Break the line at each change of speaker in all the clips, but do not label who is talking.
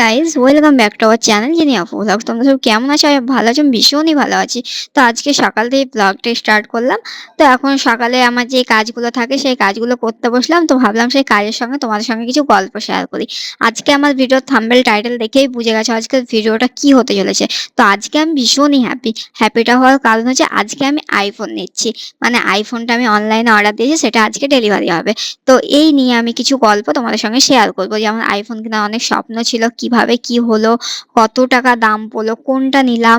Guys welcome back to our channel যিনি আপু blog তোমরা সব কেমন আছো? আমি ভালো আছো? ভীষণই ভালো আছি। তো আজকে সকাল থেকে ব্লগটা স্টার্ট করলাম। তো এখন সকালে আমার যে কাজগুলো থাকে, সেই কাজগুলো করতে বসলাম। তো ভাবলাম সেই কাজের সঙ্গে তোমাদের সঙ্গে কিছু গল্প শেয়ার করি। আজকে আমার ভিডিও থাম্বেল টাইটেল দেখেই বুঝে গেছো আজকের ভিডিওটা কি হতে চলেছে। তো আজকে আমি ভীষণই হ্যাপি হ্যাপিটা হওয়ার কারণ হচ্ছে আজকে আমি আইফোন নিচ্ছি। মানে আইফোনটা আমি অনলাইনে অর্ডার দিয়েছি, সেটা আজকে ডেলিভারি হবে। তো এই নিয়ে আমি কিছু গল্প তোমাদের সঙ্গে শেয়ার করব। যেমন আইফোন কেনার অনেক স্বপ্ন ছিল কীভাবে কি হলো, কত টাকা দাম পড়ল, কোনটা নিলাম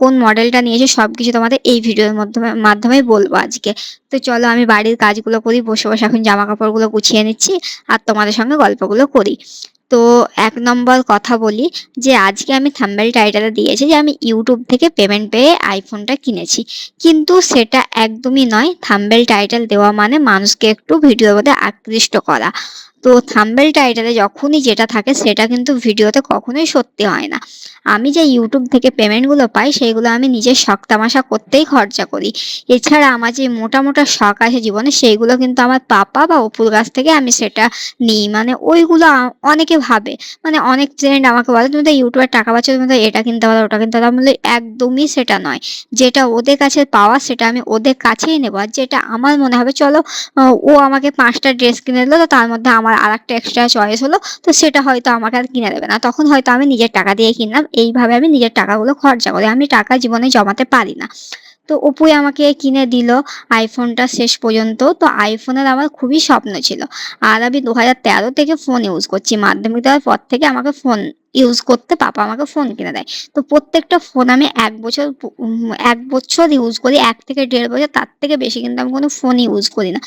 কোন মডেলটা নিয়েছি সব কিছু তোমাদের এই ভিডিওর মাধ্যমে, মাধ্যমেই বলব আজকে। তো চলো আমি বাড়ির কাজগুলো করি, বসে বসে এখন জামা কাপড়গুলো গুছিয়ে নিচ্ছি আর তোমাদের সঙ্গে গল্পগুলো করি। তো এক নম্বর কথা বলি যে আজকে আমি থাম্বেল টাইটেলে দিয়েছি যে আমি ইউটিউব থেকে পেমেন্ট পেয়ে আইফোনটা কিনেছি। কিন্তু সেটা একদমই নয়, থাম্বেল টাইটেল দেওয়া মানে মানুষকে একটু ভিডিওর মধ্যে আকৃষ্ট করা। তো থাম্বেল টাইটেলে যখনই যেটা থাকে সেটা কিন্তু ভিডিওতে কখনোই সত্যি হয় না। আমি যে ইউটিউব থেকে পেমেন্টগুলো পাই সেইগুলো আমি নিজের শখ তামাশা করতেই খরচা করি। এছাড়া আমার যে মোটা মোটা শখ আছে জীবনে সেইগুলো কিন্তু আমার পাপা বা অপুর কাছ থেকে আমি সেটা নিই। মানে ওইগুলো অনেকে ভাবে। মানে অনেক ফ্রেন্ড আমাকে বলে, তুমি তো ইউটিউবের টাকা পাচ্ছ, তুমি তো এটা কিনতে পারো, ওটা কিনতে পারো। একদমই সেটা নয়। যেটা ওদের কাছে পাওয়া, সেটা আমি ওদের কাছেই নেব। আর যেটা আমার মনে হবে, চলো ও আমাকে পাঁচটা ড্রেস কিনে দিলো, তো তার মধ্যে আমার আর একটা এক্সট্রা চয়েস হলো, তো সেটা হয়তো আমাকে আর কিনে দেবে না। তখন হয়তো আমি নিজের টাকা দিয়ে কিনলাম। এইভাবে আমি নিজের টাকাগুলো খরচা করি। আমি টাকা জীবনে জমাতে পারি না। তো অপুই আমাকে কিনে দিল আইফোনটা শেষ পর্যন্ত। তো আইফোনের আমার খুবই স্বপ্ন ছিল। আর আমি দু হাজার তেরো থেকে ফোন ইউজ করছি। মাধ্যমিক দেওয়ার পর থেকে আমাকে ফোন ইউজ করতে পাপা আমাকে ফোন কিনে দেয়। তো প্রত্যেকটা ফোন আমি এক বছর এক বছর ইউজ করি। এক থেকে দেড় বছর, তার থেকে বেশি কিন্তু আমি কোনো ফোন ইউজ করি না।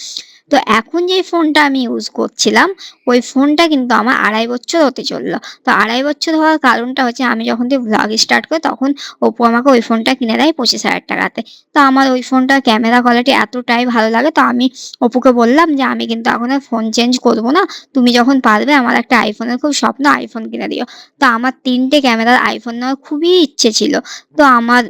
তো এখন যে ফোনটা আমি ইউজ করছিলাম, ওই ফোনটা কিন্তু আমার আড়াই বছর হতে চলল। তো আড়াই বছর হওয়ার কারণটা হচ্ছে, আমি যখন দিয়ে ব্লগ স্টার্ট করি, তখন ওপো আমাকে ওই ফোনটা কিনে দেয় পঁচিশ হাজার টাকাতে। তো আমার ওই ফোনটার ক্যামেরা কোয়ালিটি এতটাই ভালো লাগে, তো আমি অপুকে বললাম যে, আমি কিন্তু এখন আর ফোন চেঞ্জ করব না। তুমি যখন পারবে, আমার একটা আইফোনের খুব স্বপ্ন আইফোন কিনে দিও। তো আমার তিনটে ক্যামেরার আইফোন নেওয়ার খুবই ইচ্ছে ছিল। তো আমার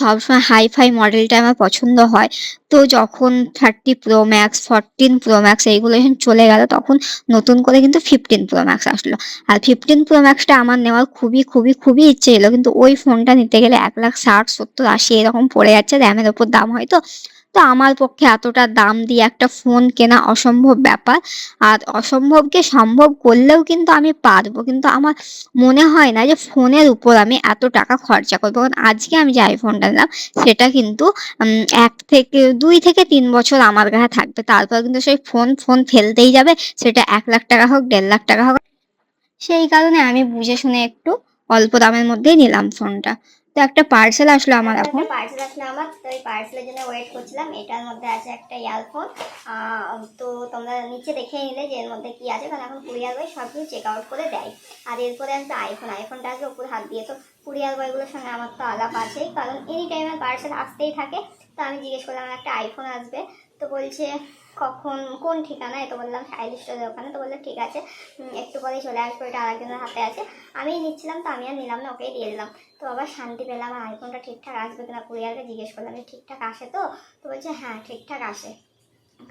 সবসময় হাই ফাই মডেলটা আমার পছন্দ হয়। তো যখন thirty pro max fourteen pro max এইগুলো যখন চলে গেল, তখন নতুন করে কিন্তু ফিফটিন প্রো ম্যাক্স আসলো। আর ফিফটিন প্রো ম্যাক্সটা আমার নেওয়ার খুবই খুবই খুবই ইচ্ছে ছিল, কিন্তু ওই ফোনটা নিতে গেলে এক লাখ ষাট, সত্তর, আশি এরকম পড়ে যাচ্ছে র্যামের ওপর দাম হয়তো তো আমার পক্ষে এতটা দাম দিয়ে একটা ফোন কেনা অসম্ভব ব্যাপার। আর অসম্ভবকে সম্ভব করলেও কিন্তু আমি পারব। কিন্তু আমার মনে হয় না যে ফোনের উপর আমি এত টাকা খরচা করব। কারণ আজকে আমি যে আইফোনটা নিলাম, সেটা কিন্তু এক থেকে, দুই থেকে তিন বছর আমার কাছে থাকবে। তারপর কিন্তু সেই ফোন ফোন ফেলতেই যাবে। সেটা এক লাখ টাকা হোক, দেড় লাখ টাকা হোক। সেই কারণে আমি বুঝে শুনে একটু অল্প দামের মধ্যেই নিলাম ফোনটা একটা পার্সেল আসলো আমার এখন।
পার্সেল আসলো আমার তো এই পার্সেলের জন্য ওয়েট করছিলাম। এটার মধ্যে আছে একটা ইয়ারফোন তো তোমরা নিচে দেখে নিলে যে এর মধ্যে কি আছে। কারণ এখন কুরিয়ার বয় সব কিছু চেক আউট করে দেয়। আর এরপরে আসবে আইফোন আইফোনটা আসবে উপরে হাত দিয়ে। তো কুরিয়ার বয়গুলোর সঙ্গে আমার তো আলাপ আছেই। কারণ এনি টাইমের পার্সেল আসতেই থাকে। তো আমি জিজ্ঞেস করলাম একটা আইফোন আসবে। তো বলছে, কখন, কোন ঠিকানায়? তো বললাম সাইল স্টোরের ওখানে তো বলল, ঠিক আছে একটু পরেই চলে আসব এটা আরেকজনের হাতে আছে। আমি নিচ্ছিলাম, তো আমি আর নিলাম না, ওকেই দিয়ে দিলাম। তো আবার শান্তি পেলাম আইফোনটা ঠিকঠাক আসবে কিনা, কুরিয়ারকে জিজ্ঞেস করলাম ঠিকঠাক আসে তো? তো বলছে হ্যাঁ ঠিকঠাক আসে।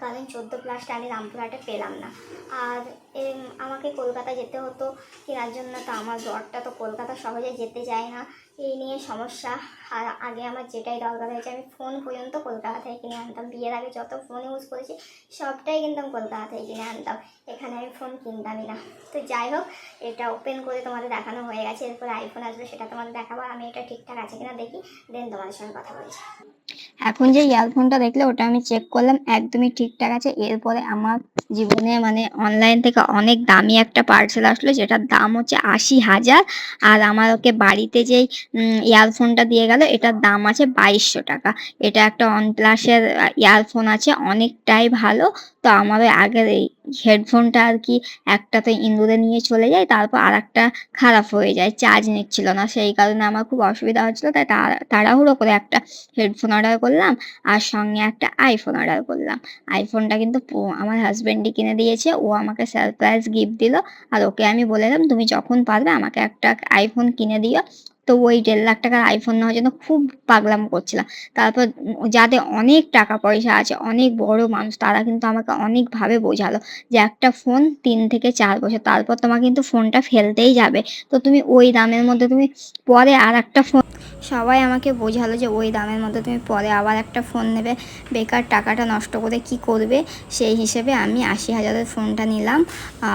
কারণ চোদ্দ প্লাসটা আমি রামপুরহাটে পেলাম না। আর আমাকে কলকাতা যেতে হতো, কেনার জন্য তো আমার জ্বরটা তো কলকাতা সহজে যেতে চায় না। এই নিয়ে সমস্যা। আর আগে আমার যেটাই দরকার হয়েছে, আমি ফোন পর্যন্ত কলকাতা থেকে কিনে আনতাম। বিয়ের আগে যত ফোন ইউজ করেছি, সবটাই কিন্তু আমি কলকাতা থেকে কিনে আনতাম। এখানে আমি ফোন কিনতামই না। তো যাই হোক, এটা ওপেন করে তোমাদের দেখানো হয়ে গেছে। এরপরে আইফোন আসবে, সেটা তোমাদের দেখাবো। আমি এটা ঠিকঠাক আছে কিনা দেখি দেন তোমাদের সঙ্গে কথা বলছি।
এখন যে ইয়ারফোনটা দেখলে ওটা আমি চেক করলাম, একদমই ঠিকঠাক আছে। এরপরে আমার জীবনে মানে অনলাইন থেকে অনেক দামি একটা পার্সেল আসলো, যেটার দাম হচ্ছে আশি হাজার। আর আমার ওকে বাড়িতে যেই ইয়ারফোনটা দিয়ে গেল, এটার দাম আছে বাইশশো টাকা। এটা একটা ওয়ানপ্লাসের ইয়ারফোন আছে, অনেকটাই ভালো। তো আমার আগের এই হেডফোনটা আর কি একটা তো ইন্দুরে নিয়ে চলে যায়, তারপর আর একটা খারাপ হয়ে যায় চার্জ নিচ্ছিল না। সেই কারণে আমার খুব অসুবিধা হচ্ছিল, তাই তাড়াহুড়ো করে একটা হেডফোন অর্ডার করলাম আর সঙ্গে একটা আইফোন অর্ডার করলাম। আইফোনটা কিন্তু আমার হাজব্যান্ডই কিনে দিয়েছে, ও আমাকে সারপ্রাইজ গিফট দিল আর ওকে আমি বলে দিলাম তুমি যখন পারবে আমাকে একটা আইফোন কিনে দিও তো ওই দেড় লাখ টাকার আইফোন নেওয়ার জন্য খুব পাগলাম করছিলাম। তারপর যাদের অনেক টাকা পয়সা আছে, অনেক বড় মানুষ, তারা কিন্তু আমাকে অনেকভাবে বোঝালো যে একটা ফোন তিন থেকে চার বছর, তারপর তোমার কিন্তু ফোনটা ফেলতেই যাবে। তো তুমি ওই দামের মধ্যে তুমি পরে আর একটা ফোন সবাই আমাকে বোঝালো যে ওই দামের মধ্যে তুমি পরে আবার একটা ফোন নেবে। বেকার টাকাটা নষ্ট করে কি করবে? সেই হিসেবে আমি আশি হাজারের ফোনটা নিলাম।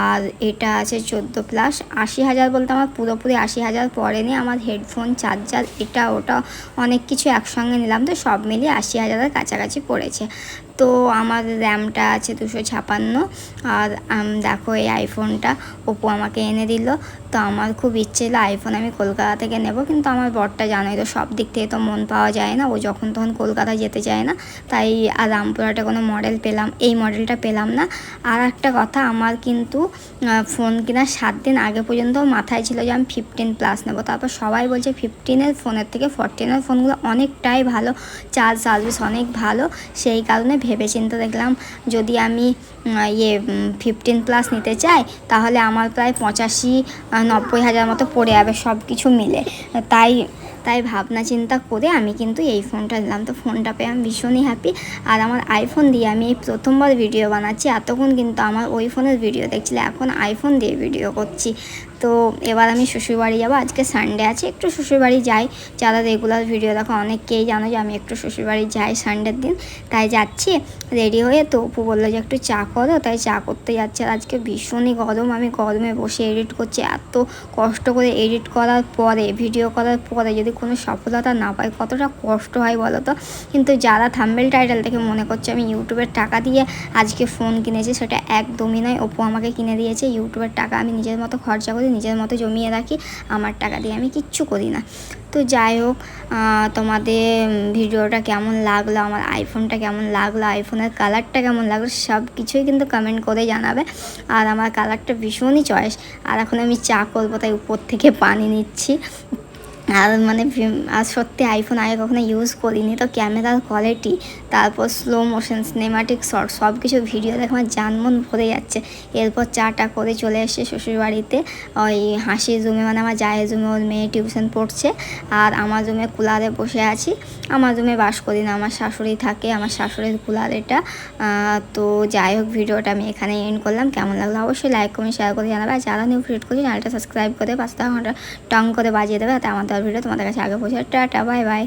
আর এটা আছে চোদ্দ প্লাস আশি হাজার বলতে আমার পুরোপুরি আশি হাজার পরে নিয়ে আমার হেডফোন চার্জার এটা, ওটা, অনেক কিছু একসঙ্গে নিলাম তো সব মিলিয়ে আশি হাজারের কাছাকাছি পড়েছে। তো আমার র্যামটা আছে দুশো ছাপান্ন আর দেখো এই আইফোনটা ওপো আমাকে এনে দিল। তো আমার খুব ইচ্ছে ছিল আইফোন আমি কলকাতা থেকে নেব, কিন্তু আমার বরটা জানোই তো সব দিক থেকে তো মন পাওয়া যায় না, ও যখন তখন কলকাতা যেতে চায় না। তাই আর রামপুরহাটে কোনো মডেল পেলাম, এই মডেলটা পেলাম না। আর একটা কথা, আমার কিন্তু ফোন কেনার সাত দিন আগে পর্যন্ত মাথায় ছিল যে আমি ফিফটিন প্লাস নেব। তারপর সবাই বলছে ফিফটিনের ফোনের থেকে ফোরটিনের ফোনগুলো অনেকটাই ভালো, চার্জ সার্ভিস অনেক ভালো। সেই কারণে ভেবেচিন্তে দেখলাম যদি আমি ইয়ে ফিফটিন প্লাস নিতে চাই, তাহলে আমার প্রায় পঁচাশি নব্বই হাজার মতো পড়ে যাবে সব কিছু মিলে। তাই তাই ভাবনা চিন্তা করে আমি কিন্তু এই ফোনটা নিলাম। তো ফোনটা পেয়ে আমি ভীষণই হ্যাপি আর আমার আইফোন দিয়ে আমি এই প্রথমবার ভিডিও বানাচ্ছি। এতক্ষণ কিন্তু আমার ওই ফোনের ভিডিও দেখছিলে, এখন আইফোন দিয়ে ভিডিও করছি। তো এবার আমি শ্বশুরবাড়ি যাব। আজকে সানডে আছে, একটু শ্বশুরবাড়ি যাই। যারা রেগুলার ভিডিও দেখো অনেককেই জানো যে আমি একটু শ্বশুরবাড়ি যাই সানডের দিন। তাই যাচ্ছি রেডি হয়ে তো অপু বলল যে একটু চা করো। তাই চা করতে যাচ্ছে আর আজকে ভীষণই গরম। আমি গরমে বসে এডিট করছি। এত কষ্ট করে এডিট করার পরে ভিডিও করার পরে যদি কোনো সফলতা না পাই, কতটা কষ্ট হয় বলো তো? কিন্তু যারা থাম্বেল টাইটেল দেখে মনে করছে, আমি ইউটিউবের টাকা দিয়ে আজকে ফোন কিনেছি, সেটা একদমই নয়। ওপো আমাকে কিনে দিয়েছে ইউটিউবের টাকা আমি নিজের মতো খরচা করি নিজের মতো জমিয়ে রাখি, আমার টাকা দিয়ে আমি কিচ্ছু করি না। তো যাই হোক তোমাদের ভিডিওটা কেমন লাগল, আমার আইফোনটা কেমন লাগল আইফোনের কালারটা কেমন লাগল সব কিছুই কিন্তু কমেন্ট করে জানাবে। আর আমার কালারটা ভীষণই চয়েস আর এখন আমি চা করব, তাই উপর থেকে পানি নিচ্ছি। আর মানে আর সত্যি আইফোন আগে কখনো ইউজ করিনি। তো ক্যামেরার কোয়ালিটি তারপর স্লো মোশন সিনেমাটিক শর্ট সব কিছু ভিডিও দেখে আমার জান মন ভরে যাচ্ছে। এরপর চাটা করে চলে এসে শ্বশুরবাড়িতে। ওই হাসির রুমে মানে আমার জায়ের রুমে ওর মেয়ে টিউশন পড়ছে। আর আমার রুমে কুলারে বসে আছি। আমার রুমে বাস করি না, আমার শাশুড়ি থাকে, আমার শাশুড়ির কুলার এটা। তো যাই হোক, ভিডিওটা আমি এখানে এন্ড করলাম। কেমন লাগল অবশ্যই লাইক কমেন্ট শেয়ার করে জানাবে। আর যারা নিউ ভিডিও করছে চ্যানেলটা সাবস্ক্রাইব করে পাঁচটা ঘণ্টা টং করে বাজিয়ে দেবে, তাতে আমাদের ভিডিও তোমাদের কাছে আগে পৌঁছে টাটা বাই বাই।